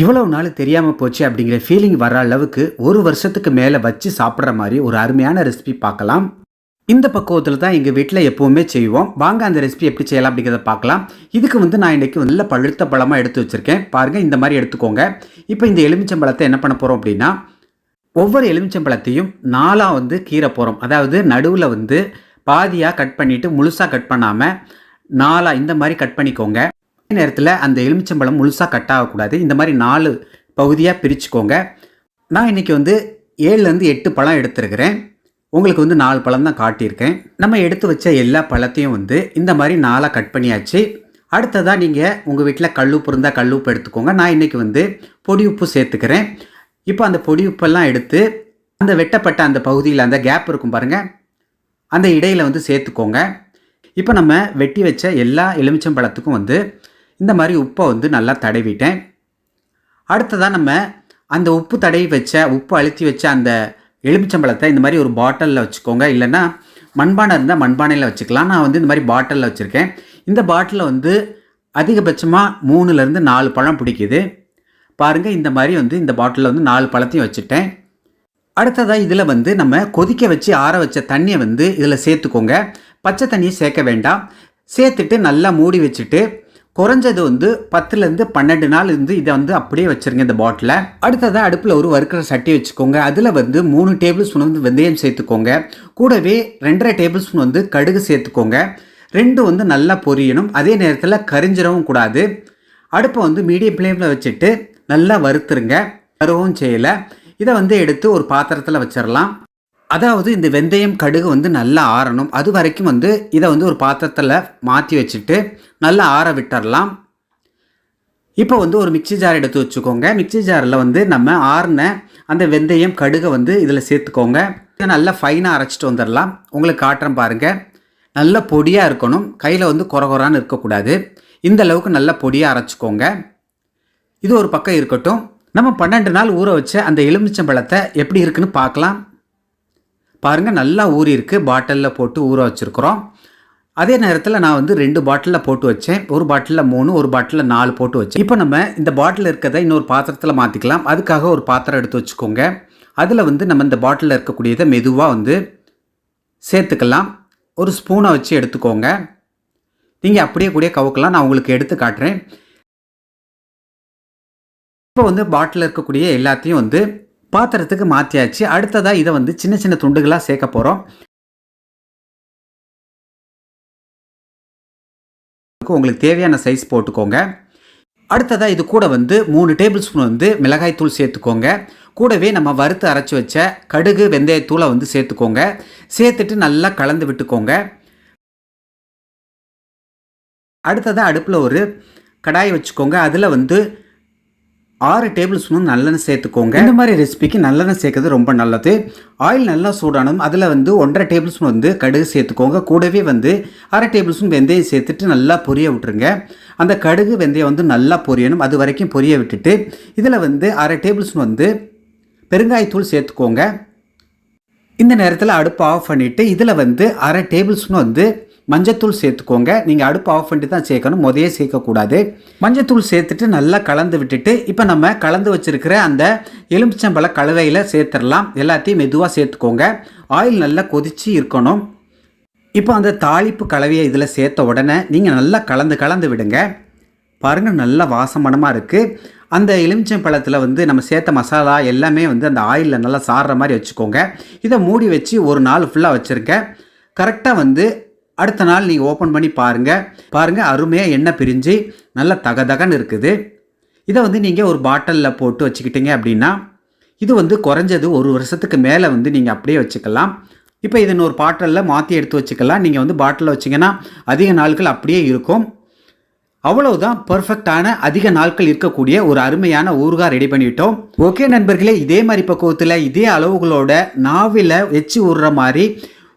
இவ்வளவு நாள் தெரியாமல் போச்சு அப்படிங்கிற ஃபீலிங் வர அளவுக்கு ஒரு வருஷத்துக்கு மேலே வச்சு சாப்பிட்ற மாதிரி ஒரு அருமையான ரெசிபி பார்க்கலாம். இந்த பக்குவத்தில் தான் எங்கள் வீட்டில் எப்போவுமே செய்வோம். வாங்க அந்த ரெசிபி எப்படி செய்யலாம் அப்படிங்கிறத பார்க்கலாம். இதுக்கு வந்து நான் இன்றைக்கி நல்ல பழுத்த பழமாக எடுத்து வச்சுருக்கேன். பாருங்கள் இந்த மாதிரி எடுத்துக்கோங்க. இப்போ இந்த எலுமிச்சம்பழத்தை என்ன பண்ண போகிறோம் அப்படின்னா ஒவ்வொரு எலுமிச்சம்பழத்தையும் நாலாக வந்து கீரை போகிறோம் அதாவது நடுவில் வந்து பாதியாக கட் பண்ணிவிட்டு முழுசாக கட் பண்ணாமல் நாலாக இந்த மாதிரி கட் பண்ணிக்கோங்க. நேரத்தில் அந்த எலுமிச்சம்பழம் முழுசாக கட் ஆகக்கூடாது. இந்த மாதிரி நாலு பகுதியாக பிரிச்சுக்கோங்க. நான் இன்றைக்கி வந்து ஏழுலேருந்து எட்டு பழம் எடுத்துருக்கிறேன். உங்களுக்கு வந்து நாலு பழம் தான் காட்டியிருக்கேன். நம்ம எடுத்து வச்ச எல்லா பழத்தையும் வந்து இந்த மாதிரி நாலாக கட் பண்ணியாச்சு. அடுத்ததாக நீங்கள் உங்கள் வீட்டில் கல்லுப்பு இருந்தால் கல்லுப்பு எடுத்துக்கோங்க. நான் இன்றைக்கி வந்து பொடி உப்பு சேர்த்துக்கிறேன். இப்போ அந்த பொடி உப்பெல்லாம் எடுத்து அந்த வெட்டப்பட்ட அந்த பகுதியில் அந்த கேப் இருக்கும் பாருங்கள் அந்த இடையில் வந்து சேர்த்துக்கோங்க. இப்போ நம்ம வெட்டி வச்ச எல்லா எலுமிச்சம்பழத்துக்கும் வந்து இந்த மாதிரி உப்பை வந்து நல்லா தடவிட்டேன். அடுத்ததாக நம்ம அந்த உப்பு தடவி வச்ச உப்பு அழுத்தி வச்ச அந்த எலுமிச்சம்பழத்தை இந்த மாதிரி ஒரு பாட்டிலில் வச்சுக்கோங்க. இல்லைன்னா மண்பானை இருந்தால் மண்பானையில் வச்சுக்கலாம். நான் வந்து இந்த மாதிரி பாட்டிலில் வச்சுருக்கேன். இந்த பாட்டிலில் வந்து அதிகபட்சமாக மூணுலேருந்து நாலு பழம் பிடிக்குது. பாருங்கள் இந்த மாதிரி வந்து இந்த பாட்டிலில் வந்து நாலு பழத்தையும் வச்சுட்டேன். அடுத்ததாக இதில் வந்து நம்ம கொதிக்க வச்சு ஆற வச்ச தண்ணியை வந்து இதில் சேர்த்துக்கோங்க. பச்சை தண்ணியை சேர்க்க வேண்டாம். சேர்த்துட்டு நல்லா மூடி வச்சுட்டு குறைஞ்சது வந்து பத்துலேருந்து பன்னெண்டு நாள் இருந்து இதை வந்து அப்படியே வச்சுருங்க இந்த பாட்டிலை. அடுத்ததாக அடுப்பில் ஒரு வறுக்கிற சட்டி வச்சுக்கோங்க. அதில் வந்து மூணு டேபிள் ஸ்பூன் வந்து வெந்தயம் சேர்த்துக்கோங்க. கூடவே ரெண்டரை டேபிள் ஸ்பூன் வந்து கடுகு சேர்த்துக்கோங்க. ரெண்டும் வந்து நல்லா பொரியணும். அதே நேரத்தில் கரிஞ்சிடவும் கூடாது. அடுப்பை வந்து மீடியம் ஃப்ளேமில் வச்சுட்டு நல்லா வறுத்துருங்க. வரவும் செய்யலை. இதை வந்து எடுத்து ஒரு பாத்திரத்தில் வச்சிடலாம் அதாவது இந்த வெந்தயம் கடுகு வந்து நல்லா ஆறணும். அது வரைக்கும் வந்து இதை வந்து ஒரு பாத்திரத்தில் மாற்றி வச்சுட்டு நல்லா ஆற விட்டுறலாம். இப்போ வந்து ஒரு மிக்சி ஜார் எடுத்து வச்சுக்கோங்க. மிக்சி ஜாரில் வந்து நம்ம ஆறின அந்த வெந்தயம் கடுகை வந்து இதில் சேர்த்துக்கோங்க. இதை நல்லா ஃபைனாக அரைச்சிட்டு வந்துடலாம். உங்களுக்கு காட்டுறேன் பாருங்கள் நல்ல பொடியாக இருக்கணும். கையில் வந்து குறகுறான்னு இருக்கக்கூடாது. இந்த அளவுக்கு நல்ல பொடியாக அரைச்சிக்கோங்க. இது ஒரு பக்கம் இருக்கட்டும். நம்ம பன்னெண்டு நாள் ஊற வச்ச அந்த எலுமிச்சம்பழத்தை எப்படி இருக்குன்னு பார்க்கலாம். பாருங்கள் நல்லா ஊறி இருக்குது பாட்டிலில் போட்டு ஊற வச்சுருக்குறோம். அதே நேரத்தில் நான் வந்து ரெண்டு பாட்டிலில் போட்டு வச்சேன். ஒரு பாட்டிலில் மூணு ஒரு பாட்டிலில் நாலு போட்டு வச்சேன். இப்போ நம்ம இந்த பாட்டில் இருக்கிறத இன்னொரு பாத்திரத்தில் மாற்றிக்கலாம் அதுக்காக ஒரு பாத்திரம் எடுத்து வச்சுக்கோங்க. அதில் வந்து நம்ம இந்த பாட்டிலில் இருக்கக்கூடியதை மெதுவாக வந்து சேர்த்துக்கலாம். ஒரு ஸ்பூனை வச்சு எடுத்துக்கோங்க. நீங்கள் அப்படியே கூடிய கவுக்கலாம். நான் உங்களுக்கு எடுத்து காட்டுறேன். இப்போ வந்து பாட்டில் இருக்கக்கூடிய எல்லாத்தையும் வந்து பாத்திரத்துக்கு மாற்றியாச்சு அடுத்ததாக இதை வந்து சின்ன சின்ன துண்டுகளாக சேர்க்க போகிறோம் உங்களுக்கு தேவையான சைஸ் போட்டுக்கோங்க. அடுத்ததாக இது கூட வந்து மூணு டேபிள் ஸ்பூன் வந்து மிளகாய்த்தூள் சேர்த்துக்கோங்க. கூடவே நம்ம வறுத்து அரைச்சி வச்ச கடுகு வெந்தயத்தூளை வந்து சேர்த்துக்கோங்க. சேர்த்துட்டு நல்லா கலந்து விட்டுக்கோங்க. அடுத்ததாக அடுப்பில் ஒரு கடாயை வச்சுக்கோங்க. அதில் வந்து ஆறு டேபிள் ஸ்பூன் நல்லெண்ணெய் சேர்த்துக்கோங்க. இந்த மாதிரி ரெசிபிக்கு நல்லெண்ணெய் சேர்க்கறது ரொம்ப நல்லது. ஆயில் நல்லா சூடானதும் அதில் வந்து ஒன்றரை டேபிள் ஸ்பூன் வந்து கடுகு சேர்த்துக்கோங்க. கூடவே வந்து அரை டேபிள் ஸ்பூன் வெந்தயம் சேர்த்துட்டு நல்லா பொரிய விட்டுருங்க. அந்த கடுகு வெந்தயம் வந்து நல்லா பொரியணும். அது வரைக்கும் பொரிய விட்டுட்டு இதில் வந்து அரை டேபிள் ஸ்பூன் வந்து பெருங்காயத்தூள் சேர்த்துக்கோங்க. இந்த நேரத்தில் அடுப்பு ஆஃப் பண்ணிவிட்டு இதில் வந்து அரை டேபிள் ஸ்பூன் வந்து மஞ்சத்தூள் சேர்த்துக்கோங்க. நீங்கள் அடுப்பு ஆஃப் பண்ணிட்டு தான் சேர்க்கணும். முதையே சேர்க்கக்கூடாது. மஞ்சத்தூள் சேர்த்துட்டு நல்லா கலந்து விட்டுட்டு இப்போ நம்ம கலந்து வச்சுருக்கிற அந்த எலுமிச்சம்பழ கலவையில் சேர்த்துடலாம். எல்லாத்தையும் மெதுவாக சேர்த்துக்கோங்க. ஆயில் நல்லா கொதித்து இருக்கணும். இப்போ அந்த தாளிப்பு கலவையை இதில் சேர்த்த உடனே நீங்கள் நல்லா கலந்து கலந்து விடுங்க. பாருங்கள் நல்லா வாசமனமாக இருக்குது அந்த எலுமிச்சம் பழத்தில் வந்து நம்ம சேர்த்த மசாலா எல்லாமே வந்து அந்த ஆயிலில் நல்லா சாடுற மாதிரி வச்சுக்கோங்க. இதை மூடி வச்சு ஒரு நாள் ஃபுல்லாக வச்சுருக்கேன் கரெக்டாக வந்து அடுத்த நாள் நீங்கள் ஓப்பன் பண்ணி பாருங்கள் பாருங்கள் அருமையாக எண்ணெய் பிரிஞ்சு நல்லா தகதகன்னு இருக்குது. இதை வந்து நீங்கள் ஒரு பாட்டிலில் போட்டு வச்சுக்கிட்டீங்க அப்படின்னா இது வந்து குறைஞ்சது ஒரு வருஷத்துக்கு மேலே வந்து நீங்கள் அப்படியே வச்சுக்கலாம். இப்போ இதை ஒரு பாட்டிலில் மாற்றி எடுத்து வச்சுக்கலாம். நீங்கள் வந்து பாட்டிலில் வச்சிங்கன்னா அதிக நாட்கள் அப்படியே இருக்கும். அவ்வளவுதான் பர்ஃபெக்டான அதிக நாட்கள் இருக்கக்கூடிய ஒரு அருமையான ஊறுகாய் ரெடி பண்ணிட்டோம். ஓகே நண்பர்களே இதே மாதிரி பக்குவத்தில் இதே அளவுகளோட நாவில் வச்சு ஊறுற மாதிரி